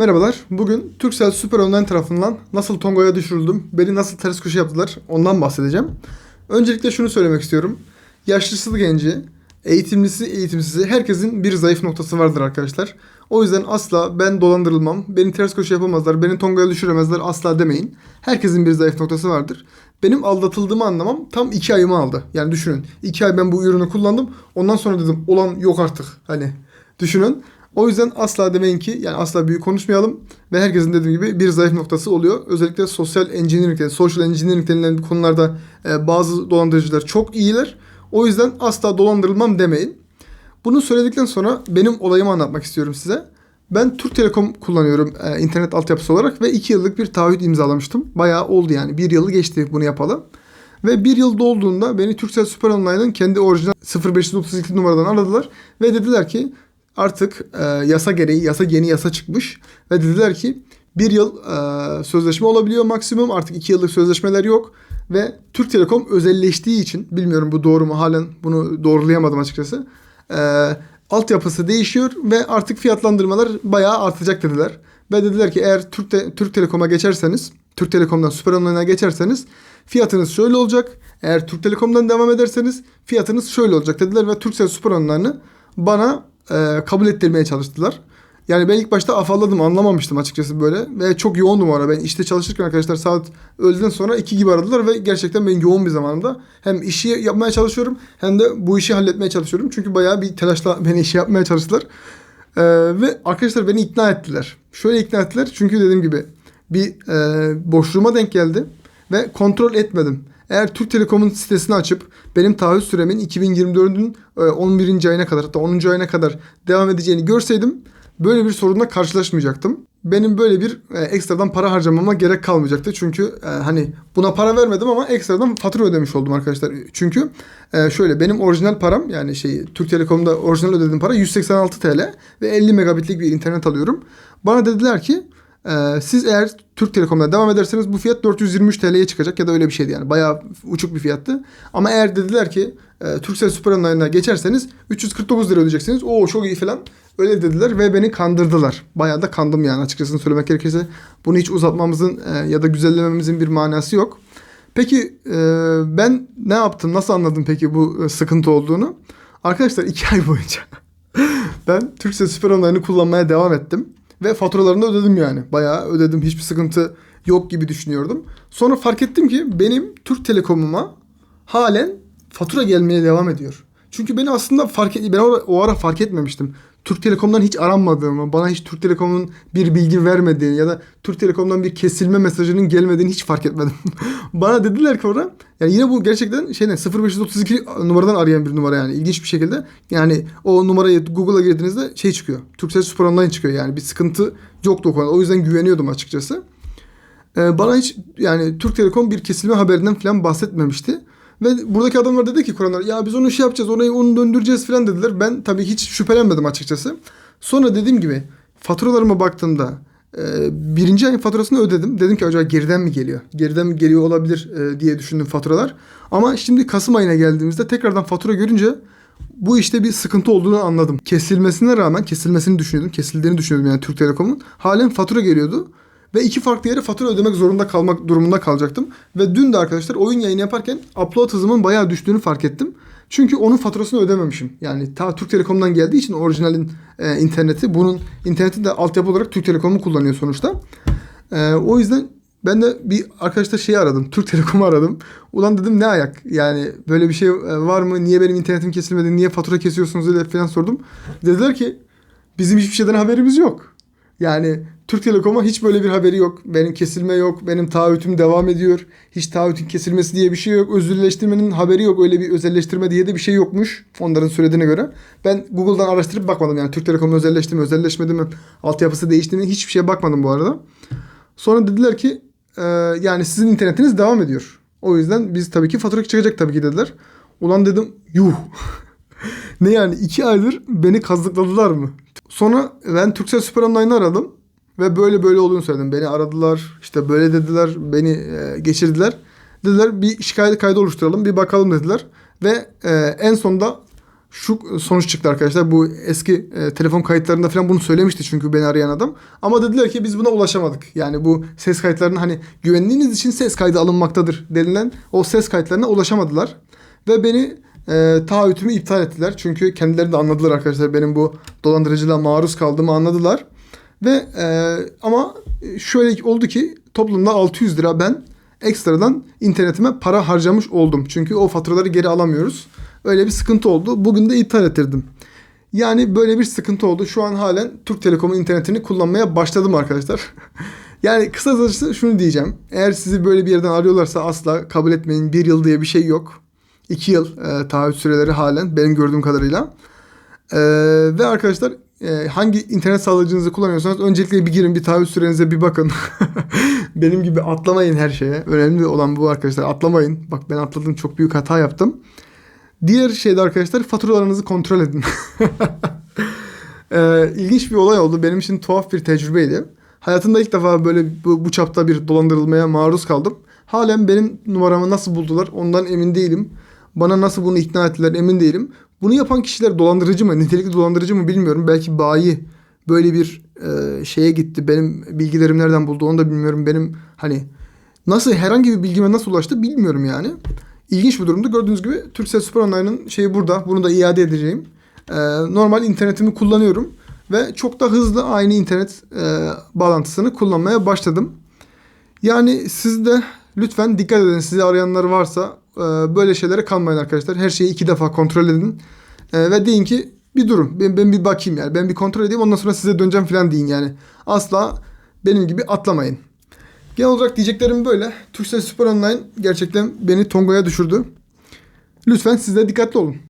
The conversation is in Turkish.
Merhabalar. Bugün Turkcell Süper Online tarafından nasıl Tongo'ya düşürüldüm, beni nasıl ters köşe yaptılar ondan bahsedeceğim. Öncelikle şunu söylemek istiyorum. Yaşlısı genci, eğitimlisi eğitimsizi herkesin bir zayıf noktası vardır arkadaşlar. O yüzden asla ben dolandırılmam, beni ters köşe yapamazlar, beni Tongo'ya düşüremezler asla demeyin. Herkesin bir zayıf noktası vardır. Benim aldatıldığımı anlamam tam iki ayımı aldı. Yani düşünün. iki ay ben bu ürünü kullandım. Ondan sonra dedim olan yok artık. Hani düşünün. O yüzden asla demeyin ki yani asla büyük konuşmayalım ve herkesin dediğim gibi bir zayıf noktası oluyor. Özellikle sosyal engineering, social engineering denilen konularda e, bazı dolandırıcılar çok iyiler. O yüzden asla dolandırılmam demeyin. Bunu söyledikten sonra benim olayımı anlatmak istiyorum size. Ben Türk Telekom kullanıyorum e, internet altyapısı olarak ve 2 yıllık bir taahhüt imzalamıştım. Bayağı oldu yani. Bir yılı geçti bunu yapalım. Ve bir yıl dolduğunda beni Turkcell Süper Online'ın kendi orijinal 0532 numaradan aradılar. Ve dediler ki artık e, yasa gereği yasa yeni yasa çıkmış. Ve dediler ki bir yıl e, sözleşme olabiliyor maksimum. Artık iki yıllık sözleşmeler yok. Ve Türk Telekom özelleştiği için bilmiyorum bu doğru mu halen bunu doğrulayamadım açıkçası. E, altyapısı değişiyor ve artık fiyatlandırmalar bayağı artacak dediler. Ve dediler ki eğer Türk, Te- Türk Telekom'a geçerseniz, Türk Telekom'dan Süper Online'a geçerseniz fiyatınız şöyle olacak. Eğer Türk Telekom'dan devam ederseniz fiyatınız şöyle olacak dediler ve Turkcell Süper Online'ı bana e, kabul ettirmeye çalıştılar. Yani ben ilk başta afalladım anlamamıştım açıkçası böyle ve çok yoğundum ara. Ben işte çalışırken arkadaşlar saat öğleden sonra iki gibi aradılar ve gerçekten ben yoğun bir zamanda hem işi yapmaya çalışıyorum hem de bu işi halletmeye çalışıyorum. Çünkü bayağı bir telaşla beni işi yapmaya çalıştılar. Ee, ve arkadaşlar beni ikna ettiler. Şöyle ikna ettiler çünkü dediğim gibi bir e, boşluğuma denk geldi ve kontrol etmedim. Eğer Türk Telekom'un sitesini açıp benim taahhüt süremin 2024'ün e, 11. ayına kadar hatta 10. ayına kadar devam edeceğini görseydim böyle bir sorunla karşılaşmayacaktım. Benim böyle bir e, ekstradan para harcamama gerek kalmayacaktı. Çünkü e, hani buna para vermedim ama ekstradan fatura ödemiş oldum arkadaşlar. Çünkü e, şöyle benim orijinal param yani şey Türk Telekom'da orijinal ödediğim para 186 TL ve 50 megabitlik bir internet alıyorum. Bana dediler ki ee, siz eğer Türk Telekom'da devam ederseniz bu fiyat 423 TL'ye çıkacak ya da öyle bir şeydi yani. Bayağı uçuk bir fiyattı. Ama eğer dediler ki e, Turkcell Süper Online'a geçerseniz 349 lira ödeyeceksiniz. Oo çok iyi falan. Öyle dediler ve beni kandırdılar. Bayağı da kandım yani açıkçası söylemek gerekirse. Bunu hiç uzatmamızın e, ya da güzellememizin bir manası yok. Peki e, ben ne yaptım? Nasıl anladım peki bu e, sıkıntı olduğunu? Arkadaşlar iki ay boyunca ben Turkcell Süper Online'ı kullanmaya devam ettim. Ve faturalarını ödedim yani. Bayağı ödedim. Hiçbir sıkıntı yok gibi düşünüyordum. Sonra fark ettim ki benim Türk Telekom'uma halen fatura gelmeye devam ediyor. Çünkü beni aslında fark et, ben o, o ara fark etmemiştim. Türk Telekom'dan hiç aranmadığımı, bana hiç Türk Telekom'un bir bilgi vermediğini ya da Türk Telekom'dan bir kesilme mesajının gelmediğini hiç fark etmedim. bana dediler ki orada yani yine bu gerçekten şey ne 0532 numaradan arayan bir numara yani ilginç bir şekilde. Yani o numarayı Google'a girdiğinizde şey çıkıyor. Turkcell Super Online çıkıyor yani bir sıkıntı yoktu o konuda. O yüzden güveniyordum açıkçası. Ee, bana hiç yani Türk Telekom bir kesilme haberinden falan bahsetmemişti. Ve buradaki adamlar dedi ki Kur'anlar ya biz onu şey yapacağız orayı onu döndüreceğiz falan dediler. Ben tabii hiç şüphelenmedim açıkçası. Sonra dediğim gibi faturalarıma baktığımda e, birinci ayın faturasını ödedim. Dedim ki acaba geriden mi geliyor? Geriden mi geliyor olabilir e, diye düşündüm faturalar. Ama şimdi Kasım ayına geldiğimizde tekrardan fatura görünce bu işte bir sıkıntı olduğunu anladım. Kesilmesine rağmen kesilmesini düşünüyordum. Kesildiğini düşünüyordum yani Türk Telekom'un. Halen fatura geliyordu. Ve iki farklı yere fatura ödemek zorunda kalmak durumunda kalacaktım. Ve dün de arkadaşlar oyun yayını yaparken upload hızımın bayağı düştüğünü fark ettim. Çünkü onun faturasını ödememişim. Yani ta Türk Telekom'dan geldiği için orijinalin e, interneti. Bunun interneti de altyapı olarak Türk Telekom'u kullanıyor sonuçta. E, o yüzden ben de bir arkadaşta şeyi aradım. Türk Telekom'u aradım. Ulan dedim ne ayak? Yani böyle bir şey e, var mı? Niye benim internetim kesilmedi? Niye fatura kesiyorsunuz diye falan sordum. Dediler ki bizim hiçbir şeyden haberimiz yok. Yani Türk Telekom'a hiç böyle bir haberi yok. Benim kesilme yok. Benim taahhütüm devam ediyor. Hiç taahhütün kesilmesi diye bir şey yok. Özürleştirmenin haberi yok. Öyle bir özelleştirme diye de bir şey yokmuş. Onların söylediğine göre. Ben Google'dan araştırıp bakmadım. Yani Türk Telekom özelleşti mi, özelleşmedi mi, altyapısı değişti mi hiçbir şeye bakmadım bu arada. Sonra dediler ki e, yani sizin internetiniz devam ediyor. O yüzden biz tabii ki fatura çıkacak tabii ki dediler. Ulan dedim yuh. ne yani iki aydır beni kazıkladılar mı? Sonra ben Turkcell Süper Online'ı aradım. Ve böyle böyle olduğunu söyledim. Beni aradılar. işte böyle dediler. Beni e, geçirdiler. Dediler bir şikayet kaydı oluşturalım. Bir bakalım dediler. Ve e, en sonunda şu sonuç çıktı arkadaşlar. Bu eski e, telefon kayıtlarında falan bunu söylemişti çünkü beni arayan adam. Ama dediler ki biz buna ulaşamadık. Yani bu ses kayıtlarının hani güvenliğiniz için ses kaydı alınmaktadır denilen o ses kayıtlarına ulaşamadılar. Ve beni e, taahhütümü iptal ettiler. Çünkü kendileri de anladılar arkadaşlar benim bu dolandırıcılığa maruz kaldığımı anladılar. Ve e, ama şöyle oldu ki toplumda 600 lira ben ekstradan internetime para harcamış oldum. Çünkü o faturaları geri alamıyoruz. Öyle bir sıkıntı oldu. Bugün de iptal ettirdim. Yani böyle bir sıkıntı oldu. Şu an halen Türk Telekom'un internetini kullanmaya başladım arkadaşlar. yani kısacası şunu diyeceğim. Eğer sizi böyle bir yerden arıyorlarsa asla kabul etmeyin. Bir yıl diye bir şey yok. İki yıl e, taahhüt süreleri halen benim gördüğüm kadarıyla. E, ve arkadaşlar e, hangi internet sağlayıcınızı kullanıyorsanız öncelikle bir girin bir taahhüt sürenize bir bakın. Benim gibi atlamayın her şeye. Önemli olan bu arkadaşlar atlamayın. Bak ben atladım çok büyük hata yaptım. Diğer şeyde arkadaşlar faturalarınızı kontrol edin. e, ilginç bir olay oldu. Benim için tuhaf bir tecrübeydi. Hayatımda ilk defa böyle bu, bu çapta bir dolandırılmaya maruz kaldım. Halen benim numaramı nasıl buldular ondan emin değilim. Bana nasıl bunu ikna ettiler emin değilim. Bunu yapan kişiler dolandırıcı mı, nitelikli dolandırıcı mı bilmiyorum. Belki bayi böyle bir e, şeye gitti. Benim bilgilerim nereden buldu onu da bilmiyorum. Benim hani nasıl herhangi bir bilgime nasıl ulaştı bilmiyorum yani. İlginç bir durumdu. Gördüğünüz gibi Turkcell Super Online'ın şeyi burada. Bunu da iade edeceğim. E, normal internetimi kullanıyorum. Ve çok da hızlı aynı internet e, bağlantısını kullanmaya başladım. Yani siz de lütfen dikkat edin. Sizi arayanlar varsa böyle şeylere kalmayın arkadaşlar. Her şeyi iki defa kontrol edin. E, ve deyin ki bir durun. Ben, ben bir bakayım yani. Ben bir kontrol edeyim ondan sonra size döneceğim falan deyin yani. Asla benim gibi atlamayın. Genel olarak diyeceklerim böyle. Turkcell Super Online gerçekten beni Tongo'ya düşürdü. Lütfen siz de dikkatli olun.